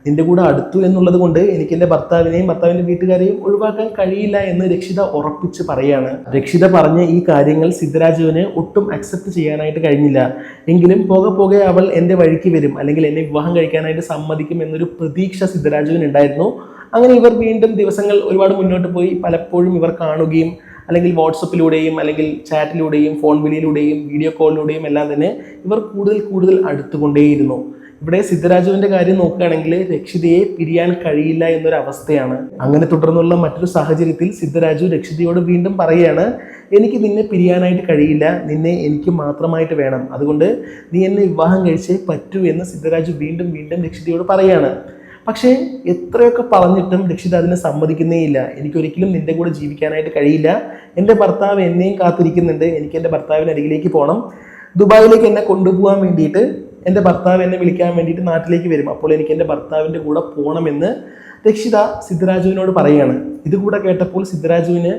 നിന്റെ കൂടെ അടുത്തു എന്നുള്ളത് കൊണ്ട് എനിക്ക് എന്റെ ഭർത്താവിനെയും ഭർത്താവിന്റെ വീട്ടുകാരെയും ഒഴിവാക്കാൻ കഴിയില്ല എന്ന് രക്ഷിത ഉറപ്പിച്ച് പറയാണ്. രക്ഷിത പറഞ്ഞ ഈ കാര്യങ്ങൾ സിദ്ധരാജുവിന് ഒട്ടും അക്സെപ്റ്റ് ചെയ്യാനായിട്ട് കഴിഞ്ഞില്ല. എങ്കിലും പോകെ പോകെ അവൾ എന്റെ വഴിക്ക് വരും അല്ലെങ്കിൽ എന്നെ വിവാഹം കഴിക്കാനായിട്ട് സമ്മതിക്കും എന്നൊരു പ്രതീക്ഷ സിദ്ധരാജുവിന് ഉണ്ടായിരുന്നു അങ്ങനെ ഇവർ വീണ്ടും ദിവസങ്ങൾ ഒരുപാട് മുന്നോട്ട് പോയി. പലപ്പോഴും ഇവർ കാണുകയും അല്ലെങ്കിൽ വാട്സപ്പിലൂടെയും അല്ലെങ്കിൽ ചാറ്റിലൂടെയും ഫോൺ വിളിയിലൂടെയും വീഡിയോ കോളിലൂടെയും എല്ലാം തന്നെ ഇവർ കൂടുതൽ കൂടുതൽ അടുത്തുകൊണ്ടേയിരുന്നു. ഇവിടെ സിദ്ധരാജുവിന്റെ കാര്യം നോക്കുകയാണെങ്കിൽ രക്ഷിതയെ പിരിയാൻ കഴിയില്ല എന്നൊരു അവസ്ഥയാണ് അങ്ങനെ തുടർന്നുള്ള മറ്റൊരു സാഹചര്യത്തിൽ സിദ്ധരാജു രക്ഷിതയോട് വീണ്ടും പറയുകയാണ് എനിക്ക് നിന്നെ പിരിയാനായിട്ട് കഴിയില്ല. നിന്നെ എനിക്ക് മാത്രമായിട്ട് വേണം. അതുകൊണ്ട് നീ എന്നെ വിവാഹം കഴിച്ചേ പറ്റൂ എന്ന് സിദ്ധരാജു വീണ്ടും വീണ്ടും രക്ഷിതയോട് പറയാണ് പക്ഷേ എത്രയൊക്കെ പറഞ്ഞിട്ടും രക്ഷിത അതിനെ സമ്മതിക്കുന്നേ ഇല്ല. എനിക്കൊരിക്കലും നിന്റെ കൂടെ ജീവിക്കാനായിട്ട് കഴിയില്ല. എന്റെ ഭർത്താവ് എന്നെയും കാത്തിരിക്കുന്നുണ്ട്. എനിക്ക് എന്റെ ഭർത്താവിന് അരികിലേക്ക് പോകണം ദുബായിലേക്ക് എന്നെ കൊണ്ടുപോകാൻ വേണ്ടിയിട്ട് എന്റെ ഭർത്താവ് എന്നെ വിളിക്കാൻ വേണ്ടിയിട്ട് നാട്ടിലേക്ക് വരും. അപ്പോൾ എനിക്ക് എന്റെ ഭർത്താവിന്റെ കൂടെ പോകണമെന്ന് രക്ഷിത സിദ്ധരാജുവിനോട് പറയുകയാണ്. ഇതുകൂടെ കേട്ടപ്പോൾ സിദ്ധരാജുവിന്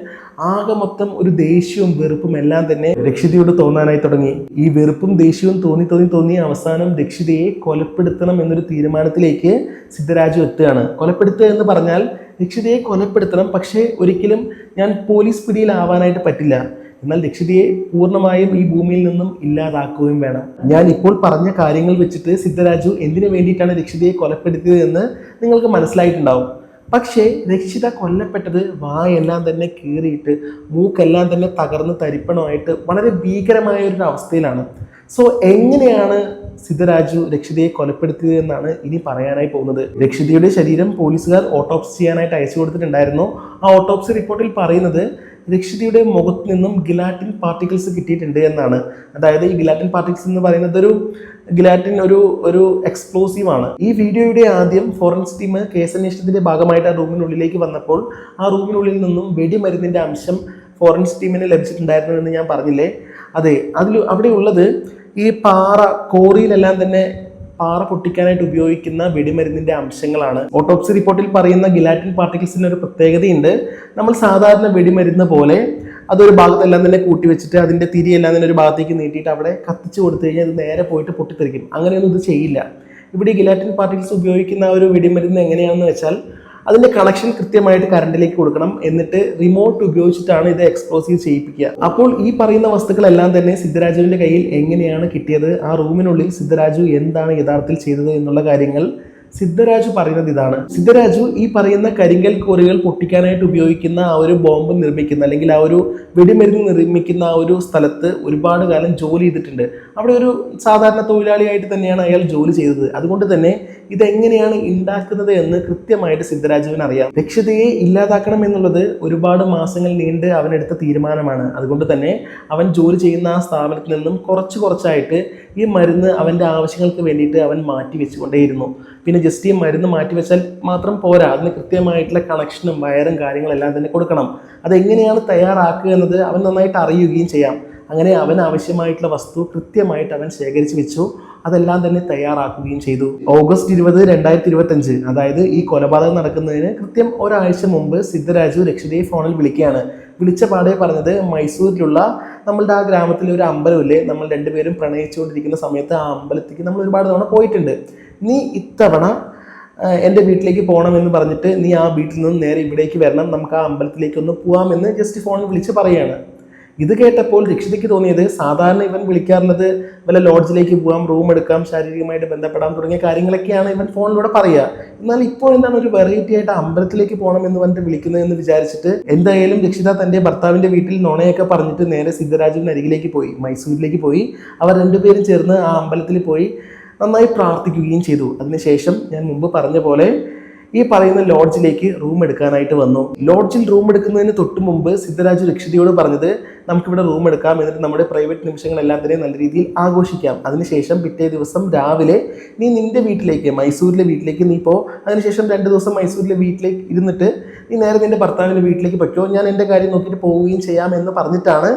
ആകെ മൊത്തം ഒരു ദേഷ്യവും വെറുപ്പും എല്ലാം തന്നെ രക്ഷിതയോട് തോന്നാനായി തുടങ്ങി. ഈ വെറുപ്പും ദേഷ്യവും തോന്നി തോന്നി തോന്നി അവസാനം രക്ഷിതയെ കൊലപ്പെടുത്തണം എന്നൊരു തീരുമാനത്തിലേക്ക് സിദ്ധരാജു എത്തുകയാണ്. കൊലപ്പെടുത്തുക എന്ന് പറഞ്ഞാൽ രക്ഷിതയെ കൊലപ്പെടുത്തണം പക്ഷേ ഒരിക്കലും ഞാൻ പോലീസ് പിടിയിലാവാനായിട്ട് പറ്റില്ല. എന്നാൽ ദക്ഷിതയെ പൂർണമായും ഈ ഭൂമിയിൽ നിന്നും ഇല്ലാതാക്കുകയും വേണം. ഞാൻ ഇപ്പോൾ പറഞ്ഞ കാര്യങ്ങൾ വെച്ചിട്ട് സിദ്ധരാജു എന്തിനു വേണ്ടിയിട്ടാണ് രക്ഷിതയെ കൊലപ്പെടുത്തിയത് എന്ന് നിങ്ങൾക്ക് മനസ്സിലായിട്ടുണ്ടാവും. പക്ഷേ രക്ഷിത കൊല്ലപ്പെട്ടത് വായെല്ലാം തന്നെ കീറിയിട്ട് മൂക്കെല്ലാം തന്നെ തകർന്ന് തരിപ്പണമായിട്ട് വളരെ ഭീകരമായ ഒരു അവസ്ഥയിലാണ് സോ എങ്ങനെയാണ് സിദ്ധരാജു രക്ഷിതയെ കൊലപ്പെടുത്തിയത് എന്നാണ് ഇനി പറയാനായി പോകുന്നത്. രക്ഷിതയുടെ ശരീരം പോലീസുകാർ ഓട്ടോപ്സി ചെയ്യാനായിട്ട് അയച്ചു കൊടുത്തിട്ടുണ്ടായിരുന്നു. ആ ഓട്ടോപ്സി റിപ്പോർട്ടിൽ പറയുന്നത് രക്ഷിതയുടെ മുഖത്ത് നിന്നും ഗിലാറ്റിൻ പാർട്ടിക്കിൾസ് കിട്ടിയിട്ടുണ്ട് എന്നാണ്. അതായത് ഈ ഗിലാറ്റിൻ പാർട്ടിക്കിൾസ് എന്ന് പറയുന്നത് ഒരു ഗിലാറ്റിൻ ഒരു ഒരു എക്സ്പ്ലോസീവ് ആണ്. ഈ വീഡിയോയുടെ ആദ്യം ഫോറൻസ് ടീം കേസന്വേഷണത്തിന്റെ ഭാഗമായിട്ട് ആ റൂമിനുള്ളിലേക്ക് വന്നപ്പോൾ ആ റൂമിനുള്ളിൽ നിന്നും വെടിമരുന്നിന്റെ അംശം ഫോറൻസ് ടീമിന് ലഭിച്ചിട്ടുണ്ടായിരുന്നു എന്ന് ഞാൻ പറഞ്ഞില്ലേ? അതെ അതിൽ അവിടെ ഉള്ളത് ഈ പാറ കോറിയിലെല്ലാം തന്നെ പാറ പൊട്ടിക്കാനായിട്ട് ഉപയോഗിക്കുന്ന വെടിമരുന്നിന്റെ അംശങ്ങളാണ്. ഓട്ടോപ്സി റിപ്പോർട്ടിൽ പറയുന്ന ഗിലാറ്റിൻ പാർട്ടിക്കിൾസിന് ഒരു പ്രത്യേകതയുണ്ട്. നമ്മൾ സാധാരണ വെടിമരുന്ന് പോലെ അതൊരു ഭാഗത്തെല്ലാം തന്നെ കൂട്ടി വെച്ചിട്ട് അതിന്റെ തിരിയെല്ലാം തന്നെ ഒരു ഭാഗത്തേക്ക് നീട്ടിയിട്ട് അവിടെ കത്തിച്ചു കൊടുത്തു കഴിഞ്ഞാൽ അത് നേരെ പോയിട്ട് പൊട്ടിത്തെറിക്കും. അങ്ങനെയൊന്നും ഇത് ചെയ്യില്ല. ഇവിടെ ഗിലാറ്റിൻ പാർട്ടിക്കിൾസ് ഉപയോഗിക്കുന്ന ആ ഒരു വെടിമരുന്ന് എങ്ങനെയാണെന്ന് വെച്ചാൽ അതിന്റെ കണക്ഷൻ കൃത്യമായിട്ട് കറണ്ടിലേക്ക് കൊടുക്കണം. എന്നിട്ട് റിമോട്ട് ഉപയോഗിച്ചിട്ടാണ് ഇത് എക്സ്പ്ലോസീവ് ചെയ്യിപ്പിക്കുക. അപ്പോൾ ഈ പറയുന്ന വസ്തുക്കളെല്ലാം തന്നെ സിദ്ധരാജുവിന്റെ കയ്യിൽ എങ്ങനെയാണ് കിട്ടിയത്? ആ റൂമിനുള്ളിൽ സിദ്ധരാജു എന്താണ് യഥാർത്ഥത്തിൽ ചെയ്തത് എന്നുള്ള കാര്യങ്ങൾ സിദ്ധരാജു പറയുന്നത് ഇതാണ്. സിദ്ധരാജു ഈ പറയുന്ന കരിങ്കൽ കോറികൾ പൊട്ടിക്കാനായിട്ട് ഉപയോഗിക്കുന്ന ആ ഒരു ബോംബ് നിർമ്മിക്കുന്ന അല്ലെങ്കിൽ ആ ഒരു വെടിമരുന്ന് നിർമ്മിക്കുന്ന ആ ഒരു സ്ഥലത്ത് ഒരുപാട് കാലം ജോലി ചെയ്തിട്ടുണ്ട്. അവിടെ ഒരു സാധാരണ തൊഴിലാളിയായിട്ട് തന്നെയാണ് അയാൾ ജോലി ചെയ്തത്. അതുകൊണ്ട് തന്നെ ഇതെങ്ങനെയാണ് ഉണ്ടാക്കുന്നത് എന്ന് കൃത്യമായിട്ട് സിദ്ധരാജുവിന് അറിയാം. രക്ഷിതയെ ഇല്ലാതാക്കണം എന്നുള്ളത് ഒരുപാട് മാസങ്ങൾ നീണ്ട് അവനെടുത്ത തീരുമാനമാണ്. അതുകൊണ്ട് തന്നെ അവൻ ജോലി ചെയ്യുന്ന ആ സ്ഥാപനത്തിൽ നിന്നും കുറച്ച് കുറച്ചായിട്ട് ഈ മരുന്ന് അവന്റെ ആവശ്യങ്ങൾക്ക് വേണ്ടിയിട്ട് അവൻ മാറ്റി വെച്ചുകൊണ്ടേയിരുന്നു പിന്നെ ജസ്റ്റ് ഈ മരുന്ന് മാറ്റി വെച്ചാൽ മാത്രം പോരാ. അതിന് കൃത്യമായിട്ടുള്ള കണക്ഷനും വയറും കാര്യങ്ങളെല്ലാം തന്നെ കൊടുക്കണം. അതെങ്ങനെയാണ് തയ്യാറാക്കുക എന്നത് അവൻ നന്നായിട്ട് അറിയുകയും ചെയ്യാം. അങ്ങനെ അവൻ ആവശ്യമായിട്ടുള്ള വസ്തു കൃത്യമായിട്ട് അവൻ ശേഖരിച്ച് വെച്ചു. അതെല്ലാം തന്നെ തയ്യാറാക്കുകയും ചെയ്തു. ഓഗസ്റ്റ് ഇരുപത് രണ്ടായിരത്തി ഇരുപത്തഞ്ച് അതായത് ഈ കൊലപാതകം നടക്കുന്നതിന് കൃത്യം ഒരാഴ്ച മുമ്പ് സിദ്ധരാജു രക്ഷിതയെ ഫോണിൽ വിളിക്കുകയാണ്. വിളിച്ച പാടെ പറഞ്ഞത് മൈസൂരിലുള്ള നമ്മളുടെ ആ ഗ്രാമത്തിലെ ഒരു അമ്പലമില്ലേ നമ്മൾ രണ്ടുപേരും പ്രണയിച്ചുകൊണ്ടിരിക്കുന്ന സമയത്ത് ആ അമ്പലത്തേക്ക് നമ്മൾ ഒരുപാട് തവണ പോയിട്ടുണ്ട്. നീ ഇത്തവണ എന്റെ വീട്ടിലേക്ക് പോകണമെന്ന് പറഞ്ഞിട്ട് നീ ആ വീട്ടിൽ നിന്ന് നേരെ ഇവിടേക്ക് വരണം. നമുക്ക് ആ അമ്പലത്തിലേക്ക് ഒന്ന് പോവാമെന്ന് ജസ്റ്റ് ഫോണിൽ വിളിച്ച് പറയാണ്. ഇത് കേട്ടപ്പോൾ രക്ഷിതയ്ക്ക് തോന്നിയത് സാധാരണ ഇവൻ വിളിക്കാറുള്ളത് വല്ല ലോഡ്ജിലേക്ക് പോകാം റൂം എടുക്കാം ശാരീരികമായിട്ട് ബന്ധപ്പെടാം തുടങ്ങിയ കാര്യങ്ങളൊക്കെയാണ് ഇവൻ ഫോണിലൂടെ പറയുക എന്നാൽ ഇപ്പോൾ എന്താണ് ഒരു വെറൈറ്റി ആയിട്ട് അമ്പലത്തിലേക്ക് പോകണം എന്ന് പറഞ്ഞിട്ട് വിളിക്കുന്നതെന്ന് വിചാരിച്ചിട്ട് എന്തായാലും രക്ഷിത തന്റെ ഭർത്താവിന്റെ വീട്ടിൽ നുണയൊക്കെ പറഞ്ഞിട്ട് നേരെ സിദ്ധരാജുവിന് അരികിലേക്ക് പോയി മൈസൂരിലേക്ക് പോയി. അവർ രണ്ടുപേരും ചേർന്ന് ആ അമ്പലത്തിൽ പോയി. നന്നായി പ്രാർത്ഥിക്കുകയും ചെയ്തു. അതിനുശേഷം ഞാൻ മുമ്പ് പറഞ്ഞ പോലെ ഈ പറയുന്ന ലോഡ്ജിലേക്ക് റൂം എടുക്കാനായിട്ട് വന്നു. ലോഡ്ജിൽ റൂം എടുക്കുന്നതിന് തൊട്ട് മുമ്പ് സിദ്ധരാജ് രക്ഷിതയോട് പറഞ്ഞത് നമുക്കിവിടെ റൂം എടുക്കാം. എന്നിട്ട് നമ്മുടെ പ്രൈവറ്റ് നിമിഷങ്ങളെല്ലാം തന്നെ നല്ല രീതിയിൽ ആഘോഷിക്കാം. അതിനുശേഷം പിറ്റേ ദിവസം രാവിലെ നീ നിന്റെ വീട്ടിലേക്ക് മൈസൂരിലെ വീട്ടിലേക്ക് നീ പോ. അതിനുശേഷം രണ്ട് ദിവസം മൈസൂരിലെ വീട്ടിലേക്ക് ഇരുന്നിട്ട് നീ നേരെ നിന്റെ ഭർത്താവിന്റെ വീട്ടിലേക്ക് പറ്റുമോ ഞാൻ എന്റെ കാര്യം നോക്കിയിട്ട് പോവുകയും ചെയ്യാം എന്ന് പറഞ്ഞിട്ടാണ്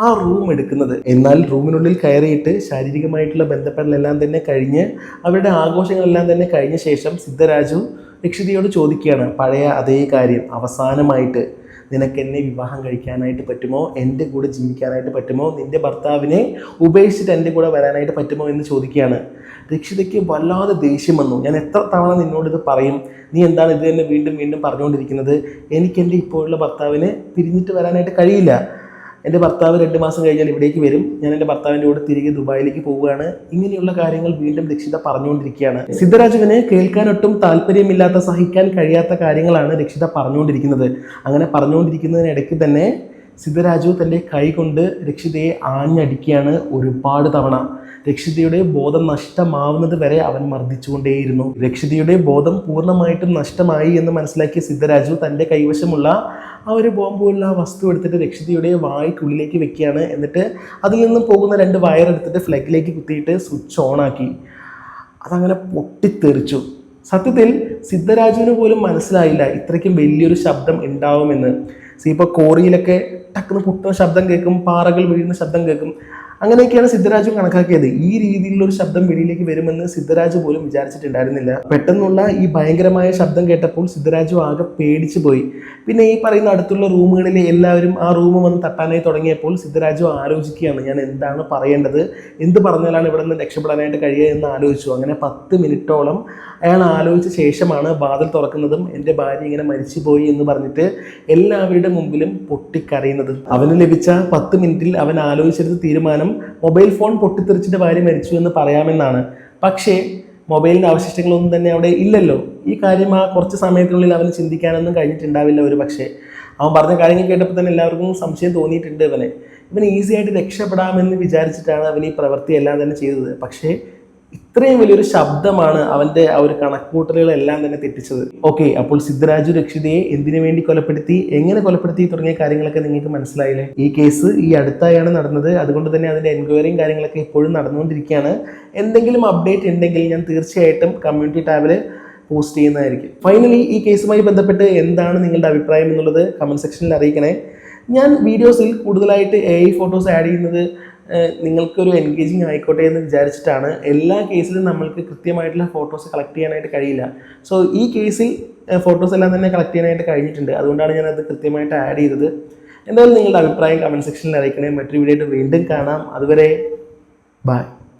ആ റൂം എടുക്കുന്നത്. എന്നാൽ റൂമിനുള്ളിൽ കയറിയിട്ട് ശാരീരികമായിട്ടുള്ള ബന്ധപ്പെടലെല്ലാം തന്നെ കഴിഞ്ഞ് അവരുടെ ആഘോഷങ്ങളെല്ലാം തന്നെ കഴിഞ്ഞ ശേഷം സിദ്ധരാജു രക്ഷിതയോട് ചോദിക്കുകയാണ് പഴയ അതേ കാര്യം അവസാനമായിട്ട് നിനക്ക് എന്നെ വിവാഹം കഴിക്കാനായിട്ട് പറ്റുമോ? എന്റെ കൂടെ ജീവിക്കാനായിട്ട് പറ്റുമോ? നിന്റെ ഭർത്താവിനെ ഉപേക്ഷിച്ചിട്ട് എന്റെ കൂടെ വരാനായിട്ട് പറ്റുമോ? എന്ന് ചോദിക്കുകയാണ്. രക്ഷിതയ്ക്ക് വല്ലാതെ ദേഷ്യം വന്നു. ഞാൻ എത്ര തവണ നിന്നോട് ഇത് പറയും? നീ എന്താണ് ഇത് തന്നെ വീണ്ടും വീണ്ടും പറഞ്ഞുകൊണ്ടിരിക്കുന്നത്? എനിക്ക് എന്റെ ഇപ്പോഴുള്ള ഭർത്താവിനെ പിരിഞ്ഞിട്ട് വരാനായിട്ട് കഴിയില്ല. എന്റെ ഭർത്താവ് രണ്ട് മാസം കഴിഞ്ഞാൽ ഇവിടേക്ക് വരും. ഞാൻ എന്റെ ഭർത്താവിന്റെ കൂടെ തിരികെ ദുബായിലേക്ക് പോവുകയാണ്. ഇങ്ങനെയുള്ള കാര്യങ്ങൾ വീണ്ടും രക്ഷിത പറഞ്ഞുകൊണ്ടിരിക്കുകയാണ്. സിദ്ധരാജുവിന് കേൾക്കാനൊട്ടും താല്പര്യമില്ലാത്ത സഹിക്കാൻ കഴിയാത്ത കാര്യങ്ങളാണ് രക്ഷിത പറഞ്ഞുകൊണ്ടിരിക്കുന്നത്. അങ്ങനെ പറഞ്ഞുകൊണ്ടിരിക്കുന്നതിനിടയ്ക്ക് തന്നെ സിദ്ധരാജു തന്റെ കൈ കൊണ്ട് രക്ഷിതയെ ആഞ്ഞടിക്കുകയാണ് ഒരുപാട് തവണ. രക്ഷിതയുടെ ബോധം നഷ്ടമാവുന്നത് വരെ അവൻ മർദ്ദിച്ചുകൊണ്ടേയിരുന്നു. രക്ഷിതയുടെ ബോധം പൂർണമായിട്ടും നഷ്ടമായി എന്ന് മനസ്സിലാക്കിയ സിദ്ധരാജു തന്റെ കൈവശമുള്ള ആ ഒരു ബോംബുള്ള വസ്തു എടുത്തിട്ട് രക്ഷിതയുടെ വായ്ക്കുള്ളിലേക്ക് വെക്കുകയാണ്. എന്നിട്ട് അതിൽ നിന്നും പോകുന്ന രണ്ട് വയർ എടുത്തിട്ട് ഫ്ലഗിലേക്ക് കുത്തിയിട്ട് സ്വിച്ച് ഓൺ ആക്കി. അതങ്ങനെ പൊട്ടിത്തെറിച്ചു. സത്യത്തിൽ സിദ്ധരാജുവിന് പോലും മനസ്സിലായില്ല ഇത്രയ്ക്കും വലിയൊരു ശബ്ദം ഉണ്ടാവുമെന്ന്. സി ഇപ്പോൾ കോറിയിലൊക്കെ ടക്കുന്ന് പൊട്ടുന്ന ശബ്ദം കേൾക്കും പാറകൾ വീഴുന്ന ശബ്ദം കേൾക്കും. അങ്ങനെയൊക്കെയാണ് സിദ്ധരാജും കണക്കാക്കിയത്. ഈ രീതിയിലുള്ള ഒരു ശബ്ദം വെളിയിലേക്ക് വരുമെന്ന് സിദ്ധരാജ് പോലും വിചാരിച്ചിട്ടുണ്ടായിരുന്നില്ല. പെട്ടെന്നുള്ള ഈ ഭയങ്കരമായ ശബ്ദം കേട്ടപ്പോൾ സിദ്ധരാജു ആകെ പേടിച്ചു പോയി. പിന്നെ ഈ പറയുന്ന അടുത്തുള്ള റൂമുകളിലെ എല്ലാവരും ആ റൂം വന്ന് തട്ടാനായി തുടങ്ങിയപ്പോൾ സിദ്ധരാജു ആലോചിക്കുകയാണ് ഞാൻ എന്താണ് പറയേണ്ടത്? എന്ത് പറഞ്ഞാലാണ് ഇവിടെ നിന്ന് രക്ഷപ്പെടാനായിട്ട് കഴിയുക എന്ന് ആലോചിച്ചു അങ്ങനെ പത്ത് മിനിറ്റോളം അയാൾ ആലോചിച്ച ശേഷമാണ് വാതിൽ തുറക്കുന്നതും എന്റെ ഭാര്യ ഇങ്ങനെ മരിച്ചുപോയി എന്ന് പറഞ്ഞിട്ട് എല്ലാവരുടെ മുമ്പിലും പൊട്ടിക്കരയുന്നത്. അവന് ലഭിച്ച പത്ത് മിനിറ്റിൽ അവൻ ആലോചിച്ചെടുത്ത തീരുമാനം മൊബൈൽ ഫോൺ പൊട്ടിത്തെറിച്ചിട്ട് ഭാര്യ മരിച്ചു എന്ന് പറയാമെന്നാണ്. പക്ഷേ മൊബൈലിന്റെ അവശിഷ്ടങ്ങളൊന്നും തന്നെ അവിടെ ഇല്ലല്ലോ. ഈ കാര്യം ആ കുറച്ച് സമയത്തിനുള്ളിൽ അവന് ചിന്തിക്കാനൊന്നും കഴിഞ്ഞിട്ടുണ്ടാവില്ല ഒരു പക്ഷേ. അവൻ പറഞ്ഞ കാര്യങ്ങൾ കേട്ടപ്പോൾ തന്നെ എല്ലാവർക്കും സംശയം തോന്നിയിട്ടുണ്ട് ഇവനെ. ഇവന് ഈസി ആയിട്ട് രക്ഷപ്പെടാമെന്ന് വിചാരിച്ചിട്ടാണ് അവൻ ഈ പ്രവൃത്തിയെല്ലാം തന്നെ ചെയ്തത്. പക്ഷേ ഇത്രയും വലിയൊരു ശബ്ദമാണ് അവന്റെ ആ ഒരു കണക്കൂട്ടലുകളെല്ലാം തന്നെ തെറ്റിച്ചത്. ഓക്കെ അപ്പോൾ സിദ്ധരാജു രക്ഷിതയെ എന്തിനു വേണ്ടി കൊലപ്പെടുത്തി എങ്ങനെ കൊലപ്പെടുത്തി തുടങ്ങിയ കാര്യങ്ങളൊക്കെ നിങ്ങൾക്ക് മനസ്സിലായില്ലേ? ഈ കേസ് ഈ അടുത്തായാണ് നടന്നത്. അതുകൊണ്ട് തന്നെ അതിന്റെ എൻക്വയറിയും കാര്യങ്ങളൊക്കെ ഇപ്പോഴും നടന്നുകൊണ്ടിരിക്കുകയാണ്. എന്തെങ്കിലും അപ്ഡേറ്റ് ഉണ്ടെങ്കിൽ ഞാൻ തീർച്ചയായിട്ടും കമ്മ്യൂണിറ്റി ടാബിൽ പോസ്റ്റ് ചെയ്യുന്നതായിരിക്കും. ഫൈനലി ഈ കേസുമായി ബന്ധപ്പെട്ട് എന്താണ് നിങ്ങളുടെ അഭിപ്രായം എന്നുള്ളത് കമന്റ് സെക്ഷനിൽ അറിയിക്കണേ. ഞാൻ വീഡിയോസിൽ കൂടുതലായിട്ട് എ ഐ ഫോട്ടോസ് ആഡ് ചെയ്യുന്നത് നിങ്ങൾക്കൊരു എൻഗേജിങ് ആയിക്കോട്ടെ എന്ന് വിചാരിച്ചിട്ടാണ് എല്ലാ കേസിലും നമ്മൾക്ക് കൃത്യമായിട്ടുള്ള ഫോട്ടോസ് കളക്ട് ചെയ്യാനായിട്ട് കഴിയില്ല. സോ ഈ കേസിൽ ഫോട്ടോസ് എല്ലാം തന്നെ കളക്ട് ചെയ്യാനായിട്ട് കഴിഞ്ഞിട്ടുണ്ട്. അതുകൊണ്ടാണ് ഞാൻ അത് കൃത്യമായിട്ട് ആഡ് ചെയ്തത്. എന്തായാലും നിങ്ങളുടെ അഭിപ്രായം കമന്റ് സെക്ഷനിൽ അറിയിക്കണേ. മറ്റൊരു വീഡിയോ ആയിട്ട് വീണ്ടും കാണാം. അതുവരെ ബൈ